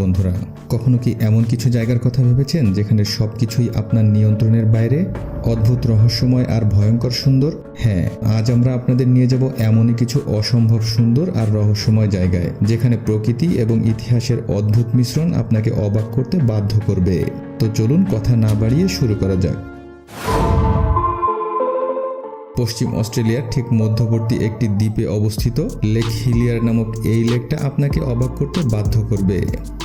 বন্ধুরা, কখনো কি এমন কিছু জায়গার কথা ভেবেছেন যেখানে সব কিছুই আপনার নিয়ন্ত্রণের বাইরে? অদ্ভুত রহস্যময় আর ভয়ঙ্কর সুন্দর? হ্যাঁ আজ আমরা আপনাদের নিয়ে যাব এমনই কিছু অসম্ভব সুন্দর আর রহস্যময় জায়গায়, যেখানে প্রকৃতি এবং ইতিহাসের অদ্ভুত মিশ্রণ আপনাকে অবাক করতে বাধ্য করবে। তো চলুন কথা না বাড়িয়ে শুরু করা যাক। পশ্চিম অস্ট্রেলিয়ার ঠিক মধ্যবর্তী একটি দ্বীপে অবস্থিত লেক হিলিয়ার নামক এই লেকটা আপনাকে অবাক করতে বাধ্য করবে।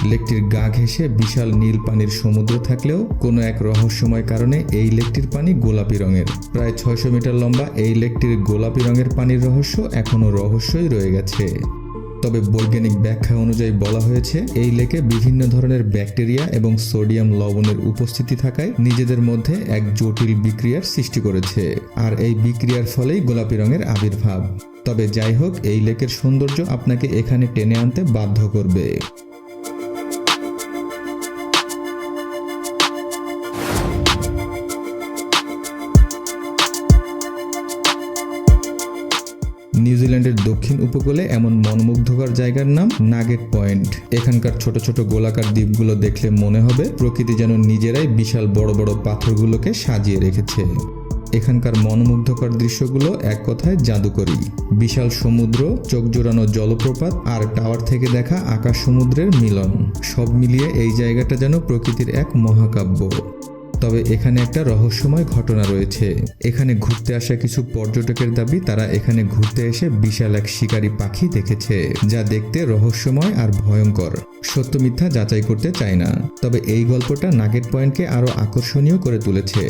লেকটির গা ঘেঁষে বিশাল নীল পানির সমুদ্র থাকলেও কোনো এক রহস্যময় কারণে এই লেকটির পানি গোলাপি রঙের। প্রায় ছয়শো মিটার লম্বা এই লেকটির গোলাপি রঙের পানির রহস্য এখনও রহস্যই রয়ে গেছে। তবে বৈজ্ঞানিক ব্যাখ্যা অনুযায়ী বলা হয়েছে, এই লেকে বিভিন্ন ধরনের ব্যাকটেরিয়া এবং সোডিয়াম লবণের উপস্থিতি থাকায় নিজেদের মধ্যে এক জটিল বিক্রিয়ার সৃষ্টি করেছে। আর এই বিক্রিয়ার ফলেই গোলাপি রঙের আবির্ভাব। তবে যাই হোক, এই লেকের সৌন্দর্য আপনাকে এখানে টেনে আনতে বাধ্য করবে। নিউজিল্যান্ডের দক্ষিণ উপকূলে এমন মনোমুগ্ধকর জায়গার নাম নাগেট পয়েন্ট। এখানকার ছোট ছোট গোলাকার দ্বীপগুলো দেখলে মনে হবে প্রকৃতি যেন নিজেরাই বিশাল বড় বড় পাথরগুলোকে সাজিয়ে রেখেছে। এখানকার মনোমুগ্ধকর দৃশ্যগুলো এক কথায় জাদুকরী। বিশাল সমুদ্র, চোখ জোড়ানো জলপ্রপাত আর টাওয়ার থেকে দেখা আকাশ সমুদ্রের মিলন। সব মিলিয়ে এই জায়গাটা যেন প্রকৃতির এক মহাকাব্য। তবে এখানে একটা রহস্যময় ঘটনা রয়েছে। এখানে ঘুরতে আসা কিছু পর্যটকের দাবি, তারা এখানে ঘুরতে এসে বিশাল এক শিকারী পাখি দেখেছে, যা দেখতে রহস্যময় আর ভয়ঙ্কর। সত্য মিথ্যা যাচাই করতে চায় না, তবে এই গল্পটা নাগেট পয়েন্টকে আরও আকর্ষণীয় করে তুলেছে।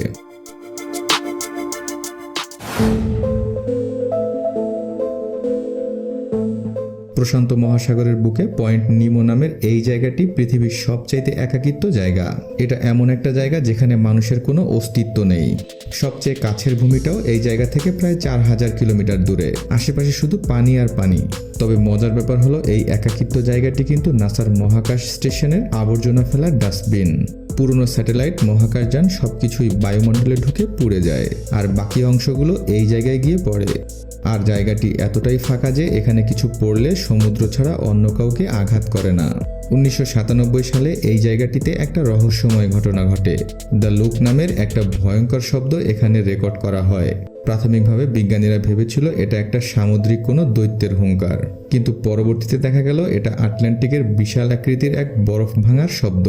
প্রশান্ত মহাসাগরের বুকে পয়েন্ট নিমো নামের এই জায়গাটি পৃথিবীর সবচাইতে একাকিত্ব জায়গা। এটা এমন একটা জায়গা যেখানে মানুষের কোনো অস্তিত্ব নেই। সবচেয়ে কাছের ভূমিটাও এই জায়গা থেকে প্রায় চার হাজার কিলোমিটার দূরে। আশেপাশে শুধু পানি আর পানি। তবে মজার ব্যাপার হলো এই একাকিত্ব জায়গাটি কিন্তু নাসার মহাকাশ স্টেশনের আবর্জনা ফেলার ডাস্টবিন। পুরনো স্যাটেলাইট মহাকাশযান সবকিছুই বায়ুমণ্ডলে ঢুকে পুড়ে যায়। আর বাকি অংশগুলো এই জায়গায় গিয়ে পড়ে। আর জায়গাটি এতটাই ফাঁকা যে এখানে কিছু পড়লে সমুদ্র ছাড়া অন্য কাউকে আঘাত করে না। উনিশশো সাতানব্বই সালে এই জায়গাটিতে একটা রহস্যময় ঘটনা ঘটে। দ্য লুক নামের একটা ভয়ঙ্কর শব্দ এখানে রেকর্ড করা হয়। প্রাথমিকভাবে বিজ্ঞানীরা ভেবেছিল এটা একটা সামুদ্রিক কোনো দৈত্যের হুঙ্কার। কিন্তু পরবর্তীতে দেখা গেল এটা আটলান্টিকের বিশাল আকৃতির এক বরফ ভাঙার শব্দ।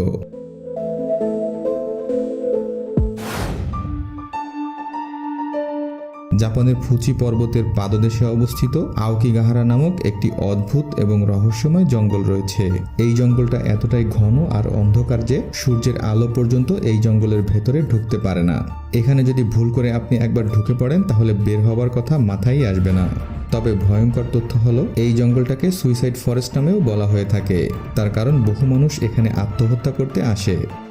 জাপানের ফুচি পর্বতের পাদদেশে অবস্থিত আওকিগাহারা নামক একটি অদ্ভুত এবং রহস্যময় জঙ্গল রয়েছে। এই জঙ্গলটা এতটাই ঘন আর অন্ধকার যে সূর্যের আলো পর্যন্ত এই জঙ্গলের ভেতরে ঢুকতে পারে না। এখানে যদি ভুল করে আপনি একবার ঢুকে পড়েন, তাহলে বের হবার কথা মাথায় আসবে না। তবে ভয়ঙ্কর তথ্য হলো, এই জঙ্গলটাকে সুইসাইড ফরেস্ট নামেও বলা হয়ে থাকে। তার কারণ বহু মানুষ এখানে আত্মহত্যা করতে আসে।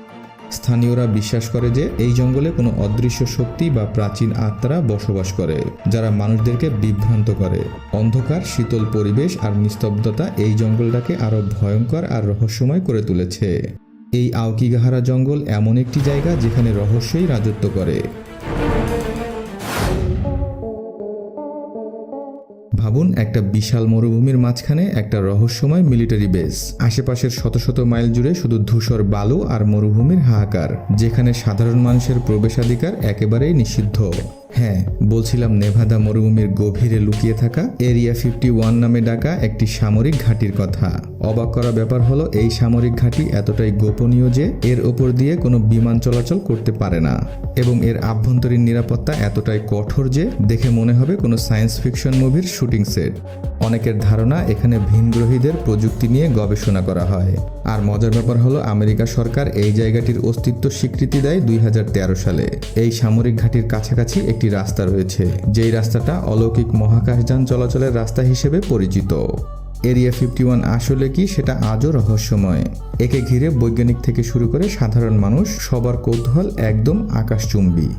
স্থানীয়রা বিশ্বাস করে যে এই জঙ্গলে কোনো অদৃশ্য শক্তি বা প্রাচীন আত্মারা বসবাস করে, যারা মানুষদেরকে বিভ্রান্ত করে। অন্ধকার, শীতল পরিবেশ আর নিস্তব্ধতা এই জঙ্গলটাকে আরও ভয়ঙ্কর আর রহস্যময় করে তুলেছে। এই আওকিগাহারা জঙ্গল এমন একটি জায়গা যেখানে রহস্যই রাজত্ব করে। ভাবুন একটা বিশাল মরুভূমির মাঝখানে একটা রহস্যময় মিলিটারি বেস। আশেপাশের শত শত মাইল জুড়ে শুধু ধূসর বালু আর মরুভূমির হাহাকার, যেখানে সাধারণ মানুষের প্রবেশাধিকার একেবারেই নিষিদ্ধ। হ্যাঁ বলছিলাম নেভাদা মরুভূমির গভীরে লুকিয়ে থাকা এরিয়া ফিফটি ওয়ান নামে ডাকা একটি সামরিক ঘাঁটির কথা। অবাক করা ব্যাপার হলো, এই সামরিক ঘাঁটি এতটাই গোপনীয় যে এর ওপর দিয়ে কোনো বিমান চলাচল করতে পারে না। এবং এর আভ্যন্তরীণ নিরাপত্তা এতটাই কঠোর যে দেখে মনে হবে কোনো সায়েন্স ফিকশন মুভির শুটিং সেট। অনেকের ধারণা এখানে ভিনগ্রহীদের প্রযুক্তি নিয়ে গবেষণা করা হয়। আর মজার ব্যাপার হলো, আমেরিকা সরকার এই জায়গাটির অস্তিত্ব স্বীকৃতি দেয় দুই হাজার তেরো সালে। এই সামরিক ঘাঁটির কাছাকাছি একটি রাস্তা রয়েছে, যেই রাস্তাটা অলৌকিক মহাকাশযান চলাচলের রাস্তা হিসেবে পরিচিত। এরিয়া ফিফটি ওয়ান আসলে কি সেটা আজও রহস্যময়। একে ঘিরে বৈজ্ঞানিক থেকে শুরু করে সাধারণ মানুষ সবার কৌতূহল একদম আকাশচুম্বী।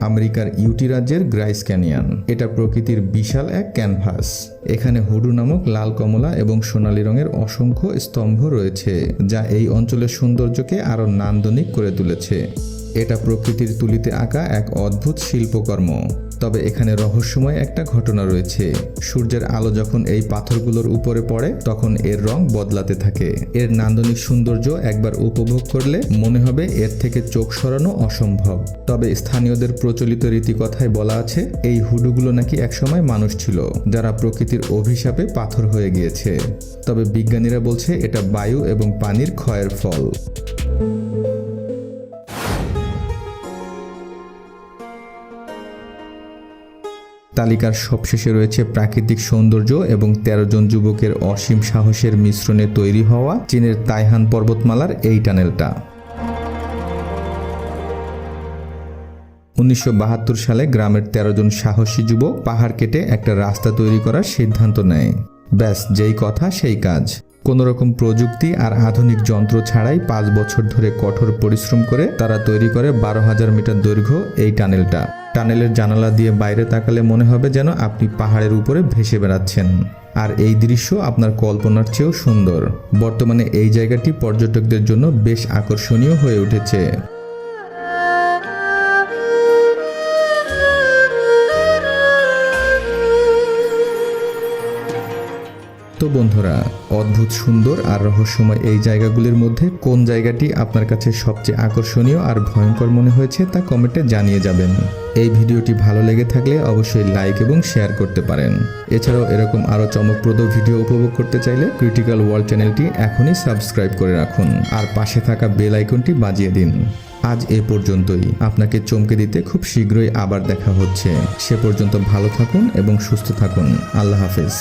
আমেরিকার ইউটি রাজ্যের গ্রাইস ক্যানিয়ন। এটা প্রকৃতির বিশাল এক ক্যানভাস। এখানে হুডু নামক লাল কমলা এবং সোনালী রঙের অসংখ্য স্তম্ভ রয়েছে, যা এই অঞ্চলের সৌন্দর্যকে আরও নান্দনিক করে তুলেছে। এটা প্রকৃতির তুলিতে আঁকা এক অদ্ভুত শিল্পকর্ম। তবে এখানে রহস্যময় একটা ঘটনা রয়েছে। সূর্যের আলো যখন এই পাথরগুলোর উপরে পড়ে, তখন এর রং বদলাতে থাকে। এর নান্দনিক সৌন্দর্য একবার উপভোগ করলে মনে হবে এর থেকে চোখ সরানো অসম্ভব। তবে স্থানীয়দের প্রচলিত রীতিকথায় বলা আছে, এই হুডুগুলো নাকি একসময় মানুষ ছিল, যারা প্রকৃতির অভিশাপে পাথর হয়ে গিয়েছে। তবে বিজ্ঞানীরা বলছে, এটা বায়ু এবং পানির ক্ষয়ের ফল। তালিকার সবশেষে রয়েছে প্রাকৃতিক সৌন্দর্য এবং তেরো জন যুবকের অসীম সাহসের মিশ্রণে তৈরি হওয়া চীনের তাইহান পর্বতমালার এই টানেলটা। উনিশশো বাহাত্তর সালে গ্রামের তেরো জন সাহসী যুবক পাহাড় কেটে একটা রাস্তা তৈরি করার সিদ্ধান্ত নেয়। ব্যাস, যেই কথা, সেই কাজ। কোনো রকম প্রযুক্তি আর আধুনিক যন্ত্র ছাড়াই পাঁচ বছর ধরে কঠোর পরিশ্রম করে তারা তৈরি করে বারো হাজার মিটার দৈর্ঘ্য এই টানেলটা। টানেলের জানালা দিয়ে বাইরে তাকালে মনে হবে যেন আপনি পাহাড়ের উপরে ভেসে বেড়াচ্ছেন। আর এই দৃশ্য আপনার কল্পনার চেয়েও সুন্দর। বর্তমানে এই জায়গাটি পর্যটকদের জন্য বেশ আকর্ষণীয় হয়ে উঠেছে। তো বন্ধুরা, অদ্ভুত সুন্দর আর রহস্যময় এই জায়গাগুলির মধ্যে কোন জায়গাটি আপনার কাছে সবচেয়ে আকর্ষণীয় আর ভয়ঙ্কর মনে হয়েছে তা কমেন্টে জানিয়ে যাবেন। এই ভিডিওটি ভালো লেগে থাকলে অবশ্যই লাইক এবং শেয়ার করতে পারেন। এছাড়াও এরকম আরও চমকপ্রদ ভিডিও উপভোগ করতে চাইলে ক্রিটিক্যাল ওয়ার্ল্ড চ্যানেলটি এখনই সাবস্ক্রাইব করে রাখুন। আর পাশে থাকা বেল আইকনটি বাজিয়ে দিন। আজ এ পর্যন্তই। আপনাকে চমকে দিতে খুব শীঘ্রই আবার দেখা হচ্ছে। সে পর্যন্ত ভালো থাকুন এবং সুস্থ থাকুন। আল্লাহ হাফেজ।